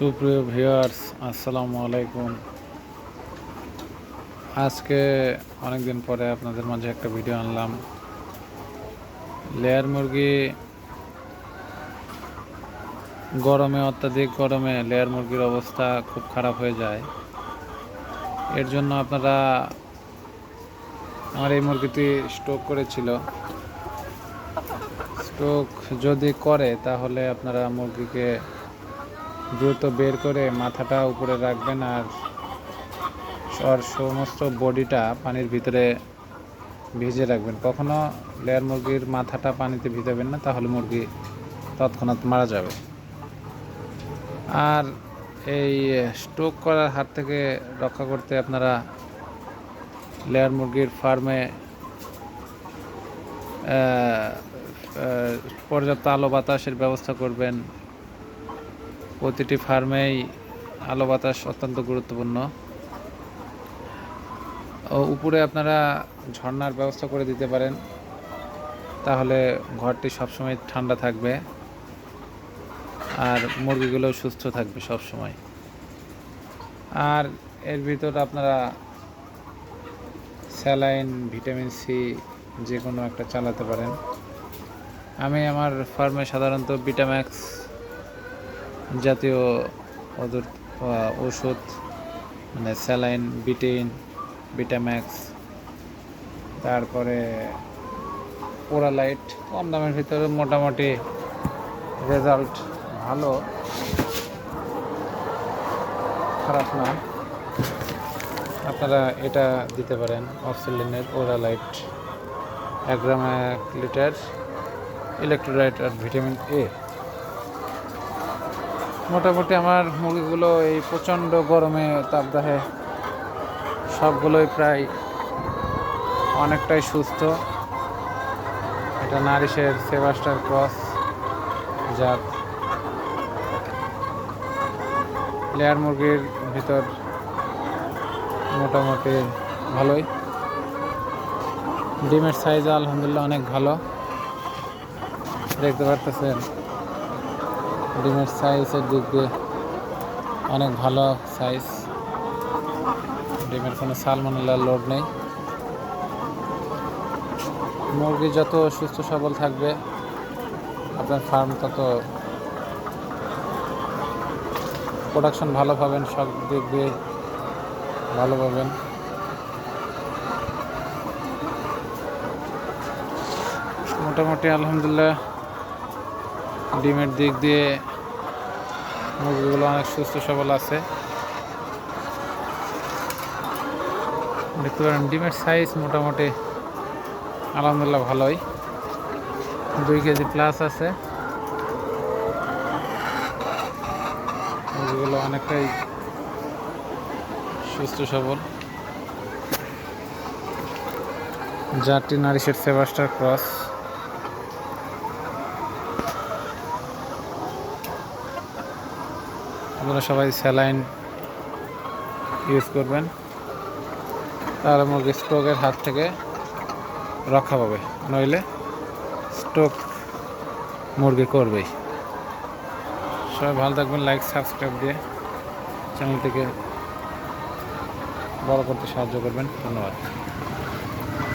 সুপ্রিয় ভিউয়ার্স, আসসালামু আলাইকুম। আজকে অনেক দিন পরে আপনাদের মাঝে একটা ভিডিও আনলাম। লেয়ার মুরগি গরমে, অত্যাধিক গরমে লেয়ার মুরগির অবস্থা খুব খারাপ হয়ে যায়। এর জন্য আপনারা আমার এই মুরগিটি স্ট্রোক করেছিল। স্ট্রোক যদি করে, তাহলে আপনারা মুরগিকে দ্রুত বের করে মাথাটা উপরে রাখবেন আর আর সমস্ত বডিটা পানির ভিতরে ভিজে রাখবেন। কখনো লেয়ার মুরগির মাথাটা পানিতে ভিজাবেন না, তাহলে মুরগি তৎক্ষণাৎ মারা যাবে। আর এই স্ট্রোক করার হাত থেকে রক্ষা করতে আপনারা লেয়ার মুরগির ফার্মে পর্যাপ্ত আলো বাতাসের ব্যবস্থা করবেন। প্রতিটি ফার্মেই আলো বাতাস অত্যন্ত গুরুত্বপূর্ণ। ও উপরে আপনারা ঝর্ণার ব্যবস্থা করে দিতে পারেন। তাহলে ঘরটি সবসময় ঠান্ডা থাকবে আর মুরগিগুলো সুস্থ থাকবে সব সময় আর এর ভিতর আপনারা স্যালাইন, ভিটামিন সি যে কোনো একটা চালাতে পারেন। আমি আমার ফার্মে সাধারণত ভিটাম্যাক্স জাতীয় ওষুধ মানে স্যালাইন বিটেইন ভিটাম্যাক্স তারপরে পোড়ালাইট কম দামের ভিতরে মোটামুটি রেজাল্ট ভালো। খারাপ না। আপনারা এটা দিতে পারেন, অক্সিলিনের ওরালাইট। এক গ্রাম এক লিটার, ইলেকট্রোলাইট আর ভিটামিন এ। মোটামুটি আমার মুরগিগুলো এই প্রচণ্ড গরমে তাপদাহে সবগুলোই প্রায় অনেকটাই সুস্থ। এটা নারিশের সেবাস্টার ক্রস, যার লেয়ার মুরগির ভিতর মোটামুটি ভালোই। ডিমের সাইজ আলহামদুলিল্লাহ অনেক ভালো। দেখতে পারতেছেন ডিমের সাইজের দিক দিয়ে অনেক ভালো সাইজ ডিমের কোনো সালমোনেলার লোড নেই। মুরগি যত সুস্থ সবল থাকবে, আপনার ফার্ম তত প্রোডাকশন ভালো পাবেন, সব দিক দিয়ে ভালো পাবেন। মোটামুটি আলহামদুলিল্লাহ ডিমের দিক দিয়ে মুরগিগুলো অনেক সুস্থ সবল আছে। দেখতে পারেন, ডিমের সাইজ মোটামুটি আলহামদুলিল্লাহ ভালোই। দুই কেজি প্লাস আছে। মুরগিগুলো অনেকটাই সুস্থ সবল। জারটি নারিশের সেবাস্টার ক্রস। আপনারা সবাই স্যালাইন ইউজ করবেন। তাহলে মুরগি স্ট্রোকের হাত থেকে রক্ষা পাবে, নইলে স্ট্রোক মুরগি করবেই। সবাই ভালো থাকবেন লাইক সাবস্ক্রাইব দিয়ে চ্যানেলটিকে বড় করতে সাহায্য করবেন। ধন্যবাদ।